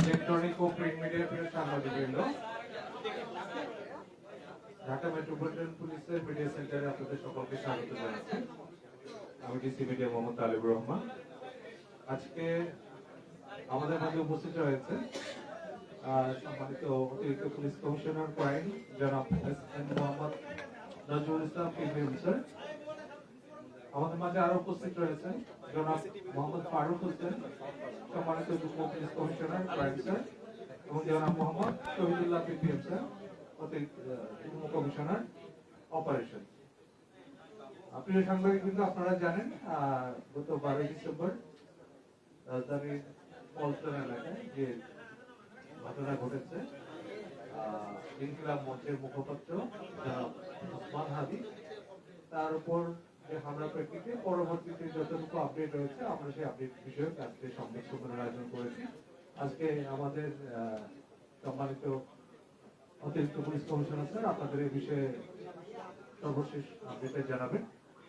Electronic ও print মিডিয়ার প্রিয় সাংবাদিকবৃন্দ ঢাকা মেট্রোপলিটন পুলিশের মিডিয়া সেন্টারে আপনাদের সকলকে স্বাগত জানাচ্ছি। আমি ডিসি মিডিয়া মোহাম্মদ তালিবুর রহমান। আজকে আমাদের মাঝে উপস্থিত রয়েছে সম্মানিত অতিরিক্ত পুলিশ কমিশনার ক্রাইম জনাব এস এন মোহাম্মদ নজরুল ইসলাম আমাদের মাঝে আরও উপস্থিত রয়েছেন জনাব মোহাম্মদ ফারুক হোসেন সম্মানিত কমিশনার স্যার এবং জনাব মোহাম্মদ শহীদুল্লাহ পিপিএম স্যার অতিরিক্ত কমিশনার অপারেশন প্রিয় সাংবাদিক কিন্তু আপনারা জানেন গত বারোই ডিসেম্বর রাজধানীর পল্টন এলাকায় যে ঘটনা ঘটেছে ইনকিলাব মঞ্চের মুখপাত্র জনাব তার উপর হামলা প্রেক্ষিতে পরবর্তীতে যতটুকু আপডেট রয়েছে, আমরা সেই আপডেট বিষয়ে আজকে সংবাদ আয়োজন করেছি। আজকে আমাদের সম্মানিত অতিরিক্ত পুলিশ কমিশনার স্যার আপনাদের এই বিষয়ে সর্বশেষ আপডেটে জানাবেন।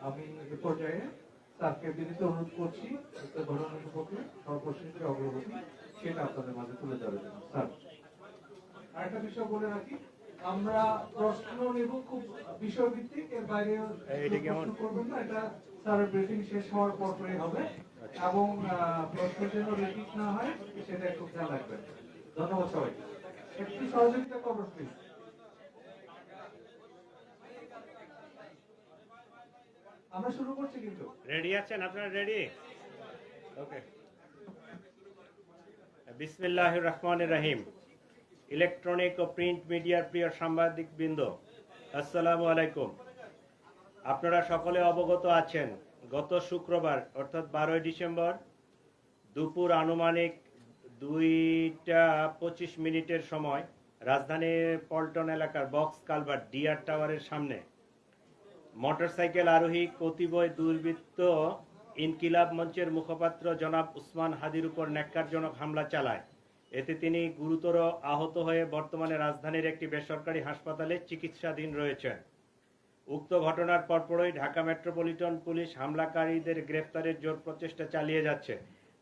আমি এ পর্যায়ে স্যারকে বিনীত অনুরোধ করছি একটা ঘটনা সম্পর্কে সর্বশেষ যে অগ্রগতি, সেটা আপনাদের মাঝে তুলে ধরার জন্য। স্যার, আরেকটা বিষয় বলে রাখি আমরা প্রশ্ন নেব খুব বিষয়ভিত্তিক এর বাইরে? প্রশ্ন করবেন না এটা স্যারের ব্রিফিং শেষ হওয়ার পরপরই হবে। এবং আহ, প্রশ্নের জন্য রিপিট না হয় সেটা একটু খেয়াল রাখবেন। ধন্যবাদ সবাইকে। একটু সহযোগিতা করবেন প্লিজ আমরা শুরু করছি কিন্তু। রেডি আছেন আপনারা? রেডি ওকে বিসমিল্লাহ রহমান রহিম ইলেকট্রনিক ও প্রিন্ট মিডিয়ার প্রিয় সাংবাদিক বৃন্দ, আসসালামু আলাইকুম। আপনারা সকলে অবগত আছেন, গত শুক্রবার, অর্থাৎ বারোই ডিসেম্বর, দুপুর আনুমানিক দুইটা পঁচিশ মিনিটের সময় রাজধানীর পল্টন এলাকার বক্স কালভার্ট ডিআর টাওয়ারের সামনে মোটরসাইকেল আরোহী কতিপয় দুর্বৃত্ত ইনকিলাব মঞ্চের মুখপাত্র জনাব উসমান হাদির উপর ন্যাক্কারজনক হামলা চালায়। এতে তিনি গুরুতর আহত হয়ে বর্তমানে রাজধানীর একটি বেসরকারি হাসপাতালে চিকিৎসাধীন রয়েছেন। উক্ত ঘটনার পরপরই ঢাকা মেট্রোপলিটন পুলিশ হামলাকারীদের গ্রেফতারের জোর প্রচেষ্টা চালিয়ে যাচ্ছে।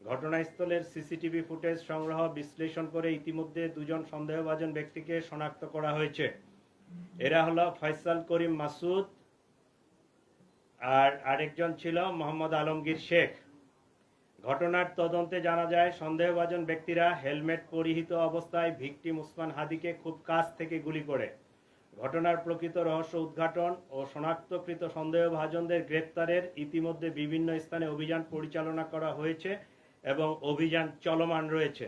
ঘটনাস্থলের সিসিটিভি ফুটেজ সংগ্রহ বিশ্লেষণ করে ইতিমধ্যে দুজন সন্দেহভাজন ব্যক্তিকে শনাক্ত করা হয়েছে। এরা হলো ফয়সাল করিম মাসুদ আর আরেকজন ছিল মোহাম্মদ আলমগীর শেখ। ঘটনার তদন্তে জানা যায়, সন্দেহভাজন ব্যক্তিরা হেলমেট পরিহিত অবস্থায় ভিকটিম উসমান হাদিকে খুব কাছ থেকে গুলি করে। ঘটনার প্রকৃত রহস্য উদ্ঘাটন ও শনাক্তকৃত সন্দেহভাজনদের গ্রেপ্তারের ইতিমধ্যে বিভিন্ন স্থানে অভিযান পরিচালনা করা হয়েছে এবং অভিযান চলমান রয়েছে।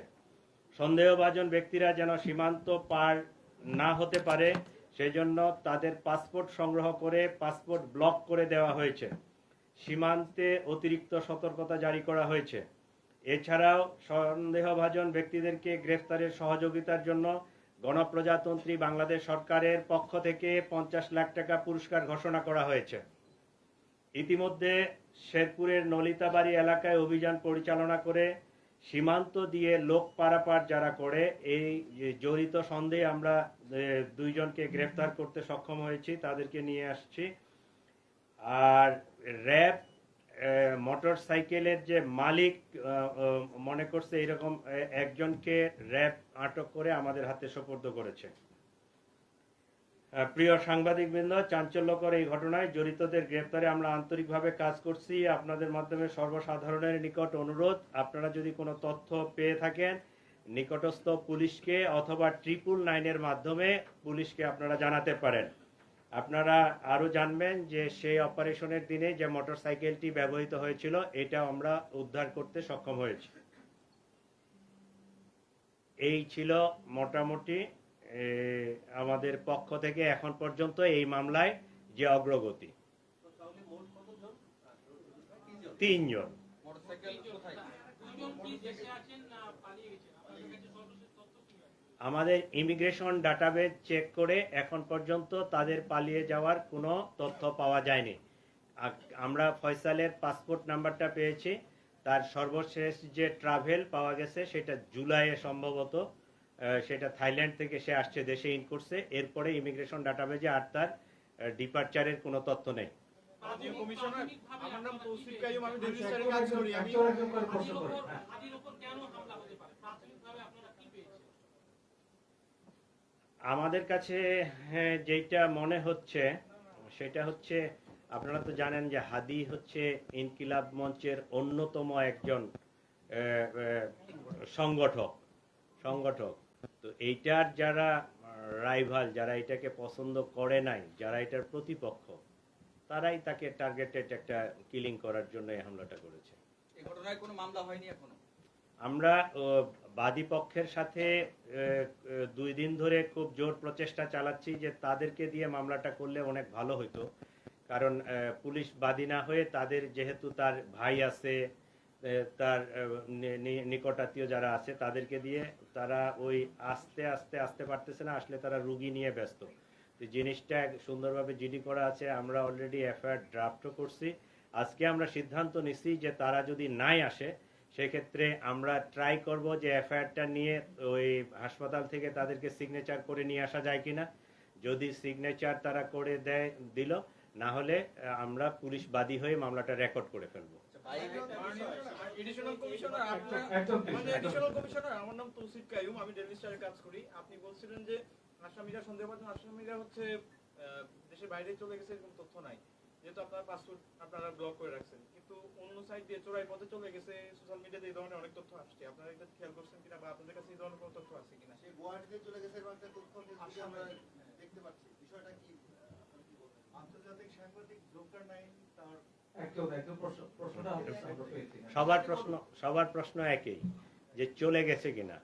সন্দেহভাজন ব্যক্তিরা যেন সীমান্ত পার না হতে পারে, সেজন্য তাদের পাসপোর্ট সংগ্রহ করে পাসপোর্ট ব্লক করে দেওয়া হয়েছে। সীমান্তে অতিরিক্ত সতর্কতা জারি করা হয়েছে। এছাড়াও সন্দেহভাজন ব্যক্তিদেরকে গ্রেফতারের সহযোগিতার জন্য গণপ্রজাতন্ত্রী বাংলাদেশ সরকারের পক্ষ থেকে পঞ্চাশ লাখ টাকা পুরস্কার ঘোষণা করা হয়েছে। ইতিমধ্যে শেরপুরের নলিতাবাড়ি এলাকায় অভিযান পরিচালনা করে সীমান্ত দিয়ে লোক পারাপার যারা করে, এই জড়িত সন্দেহে আমরা দুইজনকে গ্রেফতার করতে সক্ষম হয়েছি, তাদেরকে নিয়ে আসছি। আর র্যাব মোটর সাইকেলের যে মালিক মনে করছে এরকম একজনকে র্যাব আটক করে আমাদের হাতে সোপর্দ করেছে। প্রিয় সাংবাদিকবৃন্দ, চাঞ্চল্যকর এই ঘটনায় জড়িতদের গ্রেপ্তারে আমরা আন্তরিকভাবে কাজ করছি। আপনাদের মাধ্যমে সর্বসাধারণের নিকট অনুরোধ, আপনারা যদি কোনো তথ্য পেয়ে থাকেন, নিকটস্থ পুলিশকে অথবা ট্রিপল নাইনের মাধ্যমে পুলিশকে আপনারা জানাতে পারেন। আপনারা আরও জানবেন যে সেই অপারেশনের দিনে যে মোটরসাইকেলটি ব্যবহৃত হয়েছিল এটা আমরা উদ্ধার করতে সক্ষম হয়েছি। এই ছিল মোটামুটি আমাদের পক্ষ থেকে এখন পর্যন্ত এই মামলায় যে অগ্রগতি। তিনজন। আমাদের ইমিগ্রেশন ডাটাবেজ চেক করে এখন পর্যন্ত তাদের পালিয়ে যাওয়ার কোনো তথ্য পাওয়া যায়নি। আমরা ফয়সালের পাসপোর্ট নাম্বারটা পেয়েছি। তার সর্বশেষ যে ট্রাভেল পাওয়া গেছে সেটা জুলাইয়ে সম্ভবত সেটা থাইল্যান্ড থেকে সে আসছে দেশে ইন করছে এরপরে ইমিগ্রেশন ডাটাবেজে আর তার ডিপার্চারের কোনো তথ্য নেই। কমিশনার আমার নাম তৌসিফ কাইয়ুম আমি ডেলিভারি কাজ করি আমি একজন একজন করে প্রশ্ন করেন। হ্যাঁ। হাদির উপর কেন হামলা হতে পারে প্রাথমিকভাবে আপনারা কি পেয়েছেন আমাদের কাছে হ্যাঁ, যেটা মনে হচ্ছে সেটা হচ্ছে আপনারা তো জানেন যে হাদি হচ্ছে ইনকিলাব মঞ্চের অন্যতম একজন সংগঠক সংগঠক। তো এইটার যারা রাইভাল যারা এটাকে পছন্দ করে নাই যারা এটার প্রতিপক্ষ তারাই তাকে টার্গেটেড একটা কিলিং করার জন্য এই হামলাটা করেছে। এই ঘটনায় কোনো মামলা হয়নি এখনও? আমরা বাদী পক্ষের সাথে দুই দিন ধরে খুব জোর প্রচেষ্টা চালাচ্ছি যে তাদেরকে দিয়ে মামলাটা করলে অনেক ভালো হতো কারণ পুলিশ বাদী না হয়ে তাদের যেহেতু তার ভাই আছে তার নিকটাত্মীয় যারা আছে তাদেরকে দিয়ে তারা ওই আস্তে আস্তে, আসতে পারতেছে না, আসলে তারা রুগী নিয়ে ব্যস্ত। তো জিনিসটা সুন্দরভাবে জিডি করা আছে, আমরা অলরেডি এফআইআর ড্রাফটও করছি। আজকে আমরা সিদ্ধান্ত নিচ্ছি যে তারা যদি নাই আসে সেক্ষেত্রে আমরা ট্রাই করব যে এফআইআরটা নিয়ে ওই হাসপাতাল থেকে তাদেরকে সিগনেচার করে নিয়ে আসা যায় কিনা। যদি সিগনেচার তারা করে দেয় দিল না হলে আমরা পুলিশ বাদী হয়ে মামলাটা রেকর্ড করে ফেলব। এডিশনাল কমিশনার আপনার একদম ঠিক, আমাদের একদম এডিশনাল ঠিক। কমিশনার আমার নাম তৌসিফ কাইয়ুম আমি কাজ করি। আপনি বলছিলেন যে আসামিরা হচ্ছে আহ, দেশের বাইরে চলে গেছে এরকম তথ্য নাই। যেহেতু আপনার পাসপোর্ট আপনারা ব্লক করে রাখছেন কিন্তু অন্য সাইড দিয়ে চোরাই পথে চলে গেছে সোশ্যাল মিডিয়াতে এই ধরনের অনেক তথ্য আসছে। আপনারা এটা খেয়াল করছেন কিনা বা আপনাদের কাছে এই ধরনের কোনো তথ্য আছে কিনা? সে গুয়াহাটিতে চলে গেছে এবং একটা তথ্য আমরা দেখতে পাচ্ছি। বিষয়টা কি? আপনি কি বলবেন? আন্তর্জাতিক সাংবাদিক জোকার নাইন তার। সবার প্রশ্ন সবার প্রশ্ন একই যে চলে গেছে কিনা?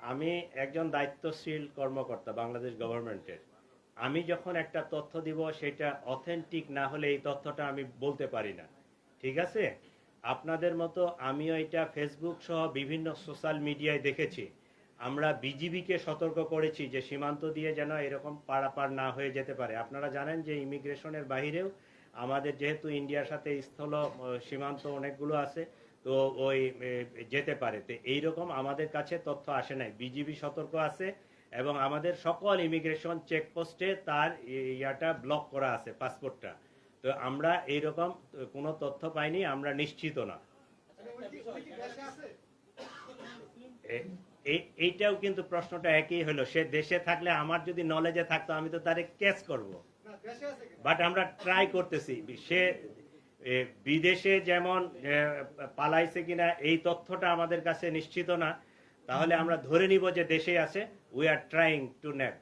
আমি একজন দায়িত্বশীল কর্মকর্তা বাংলাদেশ গভর্নমেন্টের আমি যখন একটা তথ্য দিব, সেটা অথেন্টিক না হলে এই তথ্যটা আমি বলতে পারি না। ঠিক আছে? আপনাদের মতো আমিও এটা ফেসবুক সহ বিভিন্ন সোশ্যাল মিডিয়ায় দেখেছি। আমরা বিজিবিকে সতর্ক করেছি যে সীমান্ত দিয়ে যেন এরকম পারাপার না হয়ে যেতে পারে। আপনারা জানেন যে ইমিগ্রেশনের বাহিরেও আমাদের যেহেতু ইন্ডিয়ার সাথে স্থল সীমান্ত অনেকগুলো আছে, তো ওই যেতে পারে। তো এইরকম আমাদের কাছে তথ্য আসে নাই। বিজিবি সতর্ক আছে এবং আমাদের সকল ইমিগ্রেশন চেকপোস্টে তার ইয়াটা ব্লক করা আছে পাসপোর্টটা তো আমরা এইরকম কোনো তথ্য পাইনি, আমরা নিশ্চিত না। এই- এইটাও কিন্তু প্রশ্নটা একই হলো, সে দেশে থাকলে আমার যদি নলেজে থাকতো, আমি তো তারে ক্যাচ করব? বাট আমরা ট্রাই করতেছি, সে বিদেশে যেমন পালাইছে কিনা, এই তথ্যটা আমাদের কাছে নিশ্চিত না। তাহলে আমরা ধরে নিব যে দেশে আছে we are trying to nab?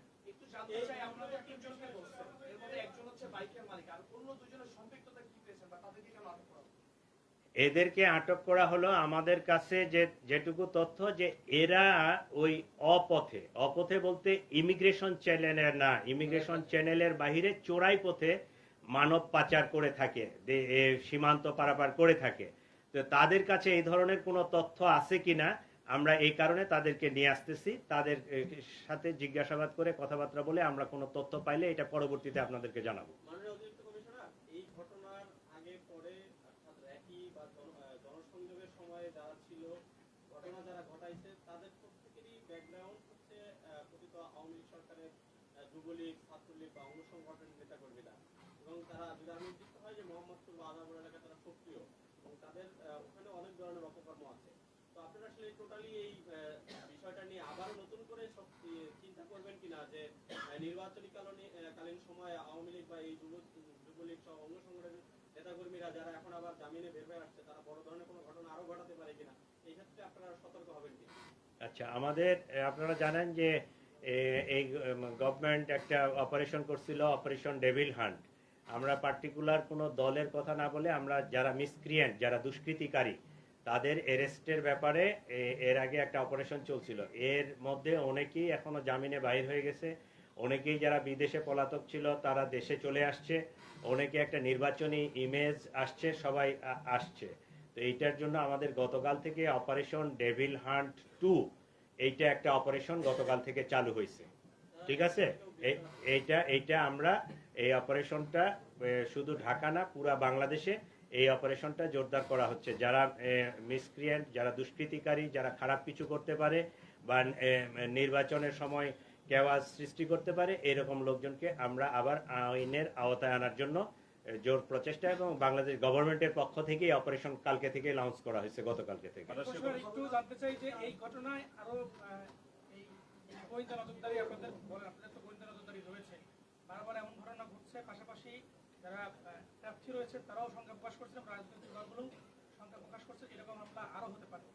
এদেরকে আটক করা হলো আমাদের কাছে যে যেটুকু তথ্য যে এরা ওই অপথে অপথে বলতে ইমিগ্রেশন চ্যানেলের না ইমিগ্রেশন চ্যানেলের বাহিরে চোরাই পথে মানব পাচার করে থাকে দে- সীমান্ত পারাপার করে থাকে তো তাদের কাছে এই ধরনের কোনো তথ্য আছে কিনা আমরা এই কারণে তাদেরকে নিয়ে আসতেছি। তাদের সাথে জিজ্ঞাসাবাদ করে কথাবার্তা বলে আমরা কোনো তথ্য পাইলে এটা পরবর্তীতে আপনাদেরকে জানাব। এবং তারা, যদি আমি হয় যে মোহাম্মদপুর বা আদাবর এলাকায় তারা সক্রিয়, এবং তাদের ওখানে অনেক ধরনের অপকর্ম আছে। আসলে টোটালি এই বিষয়টা নিয়ে আবার নতুন করে চিন্তা করবেন কিনা যে নির্বাচনী কালীন আওয়ামী লীগ বা এই যুব, যুবলীগ সহ সংগঠনের নেতাকর্মীরা যারা এখন আবার জামিনে বের হয়ে আসছে, তারা বড় ধরনের কোনো ঘটনা ঘটাতে পারে কিনা, এই ক্ষেত্রে আপনারা সতর্ক হবেন কিনা আচ্ছা আমাদের আপনারা জানেন যে এই গভর্নমেন্ট একটা অপারেশন করছিল অপারেশন ডেভিল হান্ট আমরা পার্টিকুলার কোনো দলের কথা না বলে আমরা যারা মিসক্রিয়েন্ট যারা দুষ্কৃতিকারী তাদের এরেস্টের ব্যাপারে এর আগে একটা অপারেশন চলছিল। এর মধ্যে অনেকেই এখনও জামিনে বাইর হয়ে গেছে। অনেকেই যারা বিদেশে পলাতক ছিল, তারা দেশে চলে আসছে। অনেকে একটা নির্বাচনী ইমেজ আসছে, সবাই আসছে। তো এইটার জন্য আমাদের গতকাল থেকে অপারেশন ডেভিল হান্ট টু, এইটা একটা অপারেশন গতকাল থেকে চালু হয়েছে। ঠিক আছে? এই- এইটা এইটা আমরা, এই অপারেশনটা শুধু ঢাকা না, পুরা বাংলাদেশে এই অপারেশনটা জোরদার করা হচ্ছে। যারা মিসক্রিয়েন্ট যারা দুষ্কৃতিকারী যারা খারাপ কিছু করতে পারে বা নির্বাচনের সময় কেওয়াজ সৃষ্টি করতে পারে এরকম লোকজনকে আমরা আবার আইনের আওতায় আনার জন্য জোর প্রচেষ্টা এবং বাংলাদেশ গভর্নমেন্টের পক্ষ থেকে এই অপারেশন কালকে থেকে লঞ্চ করা হয়েছে গতকালকে থেকে। একটু জানতে চাই যে এই ঘটনায় আরও গোয়েন্দা নজরদারি আপনাদের আপনাদের তো গোয়েন্দা নজরদারি রয়েছে। বারবার এমন ঘটনা ঘটছে পাশাপাশি যারা প্রার্থী রয়েছে, তারাও সংখ্যা প্রকাশ রাজনৈতিক দলগুলো সংখ্যা প্রকাশ করছে এরকম আরও হতে পারে।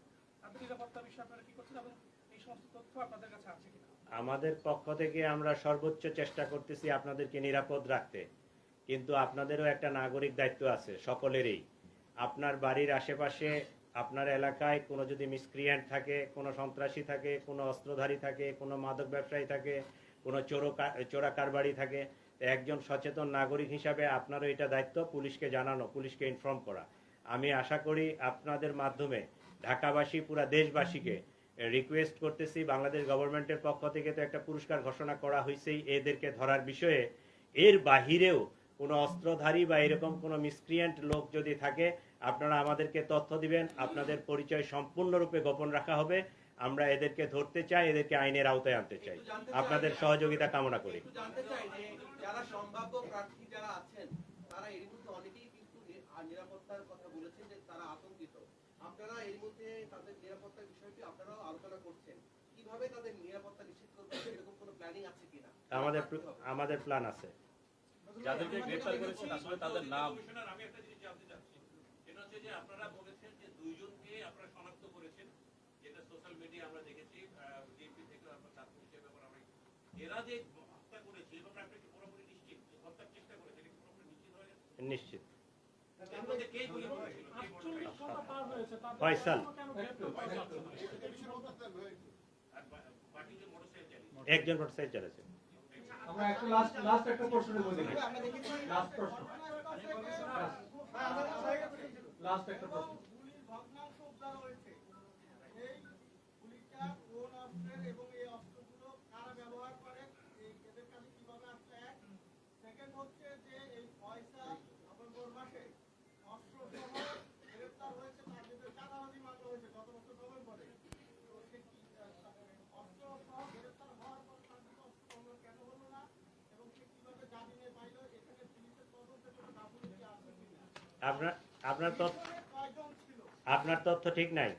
তাদের নিরাপত্তার বিষয়ে আপনারা কি করছেন, এবং এই সমস্ত তথ্য আপনাদের কাছে আছে কিনা? আমাদের পক্ষ থেকে আমরা সর্বোচ্চ চেষ্টা করতেছি আপনাদেরকে নিরাপদ রাখতে। কিন্তু আপনাদেরও একটা নাগরিক দায়িত্ব আছে, সকলেরই। আপনার বাড়ির আশেপাশে, আপনার এলাকায় কোনো যদি মিসক্রিয়েন্ট থাকে, কোনো সন্ত্রাসী থাকে, কোনো অস্ত্রধারী থাকে, কোনো মাদক ব্যবসায়ী থাকে, কোনো চোর চোরা কারবারি থাকে একজন সচেতন নাগরিক হিসাবে আপনারও এটা দায়িত্ব, পুলিশকে জানানো, পুলিশকে ইনফর্ম করা। আমি আশা করি আপনাদের মাধ্যমে ঢাকাবাসী, পুরা দেশবাসীকে রিকোয়েস্ট করতেছি, বাংলাদেশ গভর্নমেন্টের পক্ষ থেকে তো একটা পুরস্কার ঘোষণা করা হয়েছেই এদেরকে ধরার বিষয়ে। এর বাহিরেও কোনো অস্ত্রধারী বা এরকম কোনো মিসক্রিয়েন্ট লোক যদি থাকে, আপনারা আমাদেরকে তথ্য দিবেন, আপনাদের পরিচয় সম্পূর্ণরূপে গোপন রাখা হবে। আমরা এদেরকে ধরতে চাই এদেরকে আইনের আওতায় আনতে চাই। আপনাদের সহযোগিতা কামনা করি। একটু জানতে চাই যে যারা সম্ভাব্য প্রার্থী যারা আছেন তারা এর মধ্যে অনেকেই কিন্তু নিরাপত্তার কথা বলেছেন যে তারা আতঙ্কিত। আপনারা এর মধ্যে তাদের নিরাপত্তার বিষয়টি আপনারাও আলোচনা করছেন। কীভাবে তাদের নিরাপত্তা নিশ্চিত করবেন এরকম কোনো প্ল্যানিং আছে কিনা? আমাদের আমাদের প্ল্যান আছে। যাদেরকে গ্রেফতার করেছেন আসলে তাদের নাম। আমি একটা জিনিস জানতে চাচ্ছি। সেটা হচ্ছে যে আপনারা বলেছেন যে দুইজনকে আপনারা শনাক্ত করেছেন। যেটা সোশ্যাল মিডিয়া আমরা দেখেছি ডিএমপি থেকে ব্যাপার আমরা এরা যে হত্যা করেছে এবং আপনি কি পুরোপুরি নিশ্চিত হত্যার চেষ্টা করেছে এটা পুরোপুরি নিশ্চিত হয়ে গেছে? নিশ্চিত। একজন মোটরসাইকেল চালাচ্ছে। আমরা একটা লাস্ট লাস্ট একটা প্রশ্ন নেব দেখি লাস্ট প্রশ্ন লাস্ট একটা প্রশ্ন গুলির ভগ্নাংশ উদ্ধার হয়েছে এই গুলিটা কোন অস্ত্রের এবং এই অস্ত্রগুলো কারা ব্যবহার করে এই এদের কাছে কীভাবে আসছে এক সেকেন্ড হচ্ছে যে এই পয়সা নভেম্বর মাসে অস্ত্র সহ গ্রেপ্তার হয়েছে তার বিরুদ্ধে চাঁদাবাজি মামলা হয়েছে গত বছর নভেম্বরে তো সে কি আহ, অস্ত্র সহ গ্রেপ্তার হওয়ার পর তার বিরুদ্ধে অস্ত্র সংগ্রহ কেন হলো না এবং সে কীভাবে জামিনে পাইল এখানে পুলিশের তদন্তে কোনো গাফিলতি আছে কিনা আপনার তথ্য তথ্য ঠিক নাই।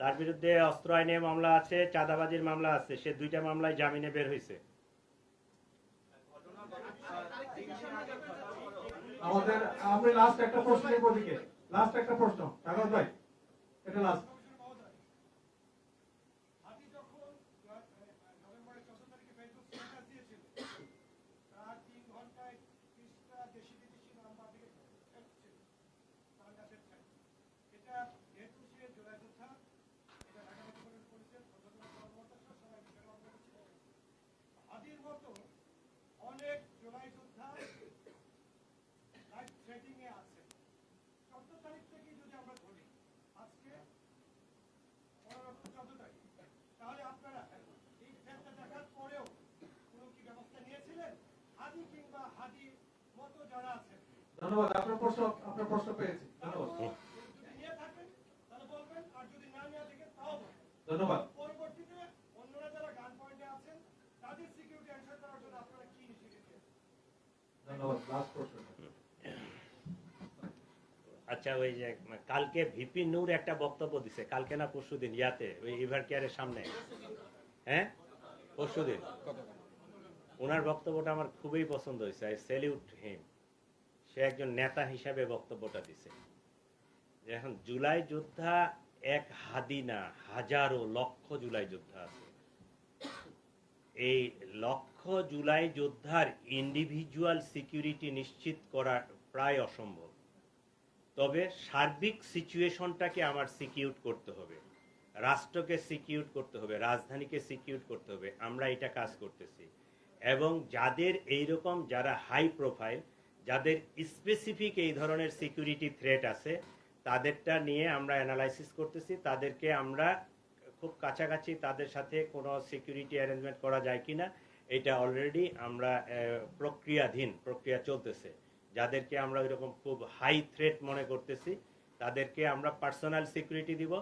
তার বিরুদ্ধে অস্ত্র আইনে মামলা আছে, চাঁদাবাজির মামলা আছে, সে দুইটা মামলায় জামিনে বের হয়েছে আমাদের আমি লাস্ট একটা প্রশ্ন লাস্ট একটা প্রশ্ন। ভাই, এটা লাস্ট হাতি যখন নভেম্বরের চোদ্দ তারিখে ফেসবুক স্ট্যাটাস দিয়েছিল তার তিন ঘন্টায় ত্রিশটা দেশি বিদেশি নাম্বার থেকে এসেছিল তার কাছে চাই এটা যেহেতু সে জোড়া যোদ্ধা এটা ঢাকা মেট্রোপলিটন পুলিশের প্রশাসনিক কর্মকর্তা সহ সবাই বিষয়ে অবগত ছিল হাতির মতো অনেক জোড়াই যোদ্ধা লাইভ ট্রেকিং এ আছে চোদ্দ তারিখ থেকে যদি আমরা ধরি আজকে পনেরো চোদ্দ তারিখ তাহলে আপনারা এই ফ্যাক্টটা দেখার পরেও কোনো কি ব্যবস্থা নিয়েছিলেন হাদি হাদি মতো যারা আছেন ধন্যবাদ আপনার প্রশ্ন আপনার প্রশ্ন পেয়েছি। ধন্যবাদ। ধন্যবাদ। পরবর্তীতে অন্যরা যারা গান পয়েন্টে আছেন তাদের সিকিউরিটি এনশোর করার জন্য আপনারা কি ইনিশিয়েটিভ ধন্যবাদ লাস্ট প্রশ্ন। আচ্ছা ওই যে কালকে ভিপি নূর একটা বক্তব্য দিছে কালকে না পরশুদিন ইয়াতে ওই ইভার কেয়ারের সামনে। হ্যাঁ? পরশুদিন। ওনার বক্তব্যটা আমার খুবই পছন্দ হয়েছে। আই স্যালিউট হিম সে একজন নেতা হিসাবে বক্তব্যটা দিছে। এখন জুলাই যোদ্ধা এক হাদি না, হাজারো লক্ষ জুলাই যোদ্ধা আছে। এই লক্ষ জুলাই যোদ্ধার ইন্ডিভিজুয়াল সিকিউরিটি নিশ্চিত করা প্রায় অসম্ভব। তবে সার্বিক সিচুয়েশনটাকে আমার সিকিউর করতে হবে। রাষ্ট্রকে সিকিউর করতে হবে, রাজধানীকে সিকিউর করতে হবে। আমরা এটা কাজ করতেছি। এবং যাদের এইরকম যারা হাই প্রোফাইল যাদের স্পেসিফিক এই ধরনের সিকিউরিটি থ্রেট আছে, তাদেরটা নিয়ে আমরা অ্যানালাইসিস করতেছি। তাদেরকে আমরা খুব কাছাকাছি তাদের সাথে কোনো সিকিউরিটি অ্যারেঞ্জমেন্ট করা যায় কিনা, এটা অলরেডি আমরা প্রক্রিয়াধীন, প্রক্রিয়া চলতেছে। যাদেরকে আমরা ওইরকম খুব হাই থ্রেট মনে করতেছি, তাদেরকে আমরা পার্সোনাল সিকিউরিটি দিব।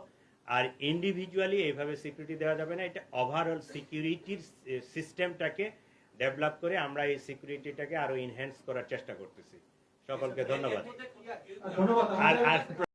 আর ইন্ডিভিজুয়ালি এইভাবে সিকিউরিটি দেওয়া যাবে না, এটা ওভারঅল সিকিউরিটির সিস্টেমটাকে ডেভেলপ করে আমরা এই সিকিউরিটিটাকে আরও ইনহ্যান্স করার চেষ্টা করতেছি। সকলকে ধন্যবাদ। ধন্যবাদ। আর আর